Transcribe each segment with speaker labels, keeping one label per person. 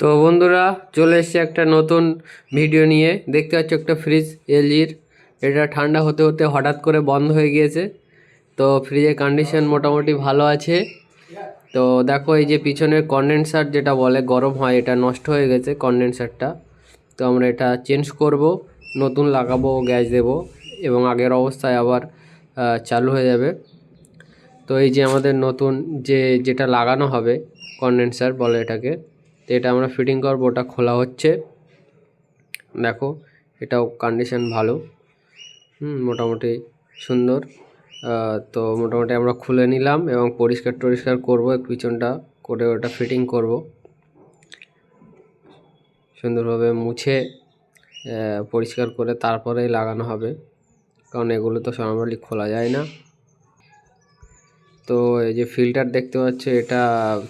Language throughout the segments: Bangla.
Speaker 1: তো বন্ধুরা, চলে এসছে একটা নতুন ভিডিও নিয়ে। দেখতে পাচ্ছ একটা ফ্রিজ এলজির এটা ঠান্ডা হতে হতে হঠাৎ করে বন্ধ হয়ে গিয়েছে। তো ফ্রিজের কন্ডিশন মোটামুটি ভালো আছে। তো দেখো, এই যে পিছনের কন্ডেন্সার যেটা বলে, গরম হয়, এটা নষ্ট হয়ে গেছে কন্ডেন্সারটা তো আমরা এটা চেঞ্জ করব, নতুন লাগাবো, গ্যাস দেব, এবং আগের অবস্থায় আবার চালু হয়ে যাবে। তো এই যে আমাদের নতুন যে, যেটা লাগানো হবে কন্ডেন্সার বলে এটাকে তো এটা আমরা ফিটিং করব, ওটা খোলা হচ্ছে। দেখো, এটাও কন্ডিশন ভালো। হুম, মোটামুটি সুন্দর। তো মোটামুটি আমরা খুলে নিলাম এবং পরিষ্কার টরিষ্কার করব পিছনটা করে ওটা ফিটিং করব। সুন্দরভাবে মুছে পরিষ্কার করে তারপরেই লাগানো হবে। কারণ এগুলো তো নর্মালি খোলা যায় না। তো এই যে ফিল্টার দেখতে পাচ্ছ, এটা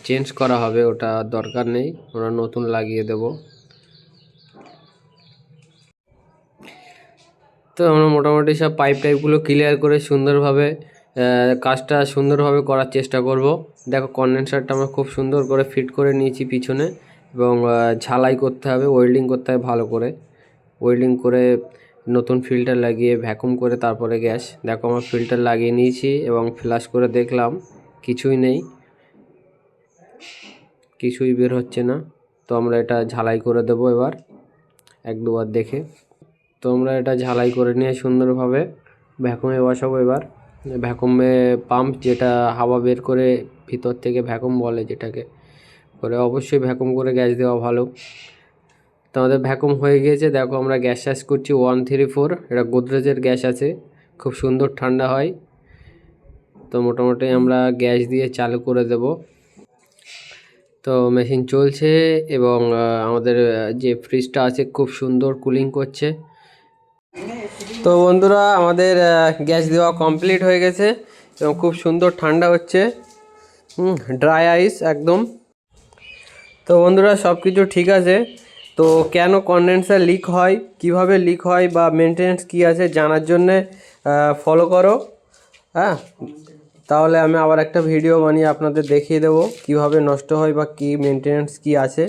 Speaker 1: চেঞ্জ করা হবে, ওটা দরকার নেই ওরা নতুন লাগিয়ে দেব। তো আমরা মোটামুটি সব পাইপ টাইপগুলো ক্লিয়ার করে সুন্দরভাবে কাজটা সুন্দরভাবে করার চেষ্টা করব। দেখো কন্ডেন্সারটা আমরা খুব সুন্দর করে ফিট করে নিয়েছি পিছনে এবং ঝালাই করতে হবে ওয়েল্ডিং করতে হবে ভালো করে। ওয়েল্ডিং করে নতুন ফিল্টার লাগিয়ে ভ্যাকুম করে তারপরে গ্যাস দেখো আমার ফিল্টার লাগিয়ে নিয়েছি এবং ফ্লাশ করে দেখলাম, কিছুই নেই। কিছুই বের হচ্ছে না। তো আমরা এটা ঝালাই করে দেবো এবার, এক দুবার দেখে। তো আমরা এটা ঝালাই করে নিয়ে সুন্দরভাবে ভ্যাকুমে বসাবো এবার। ভ্যাকুমে পাম্প যেটা হাওয়া বের করে ভিতর থেকে ভ্যাকুম বলে যেটাকে, করে অবশ্যই ভ্যাকুম করে গ্যাস দেওয়া ভালো। আমাদের ভ্যাকুম হয়ে গিয়েছে, দেখো আমরা গ্যাস চাষ করছি ওয়ান থ্রি ফোর এটা গোদরেজের গ্যাস আছে, খুব সুন্দর ঠান্ডা হয়। তো মোটামুটি আমরা গ্যাস দিয়ে চালু করে দেব। তো মেশিন চলছে এবং আমাদের যে ফ্রিজটা আছে খুব সুন্দর কুলিং করছে। তো বন্ধুরা, আমাদের গ্যাস দেওয়া কমপ্লিট হয়ে গেছে এবং খুব সুন্দর ঠান্ডা হচ্ছে। ড্রাই আইস একদম। তো বন্ধুরা সব কিছু ঠিক আছে। তো কেন কনডেন্সার লিক হয়? কীভাবে লিক হয় বা মেনটেন্স কি আছে জানার জন্যে ফলো করো হ্যাঁ? তাহলে আমি আবার একটা ভিডিও বানিয়ে আপনাদের দেখিয়ে দেবো কীভাবে নষ্ট হয় বা কি মেনটেন্স কি আছে।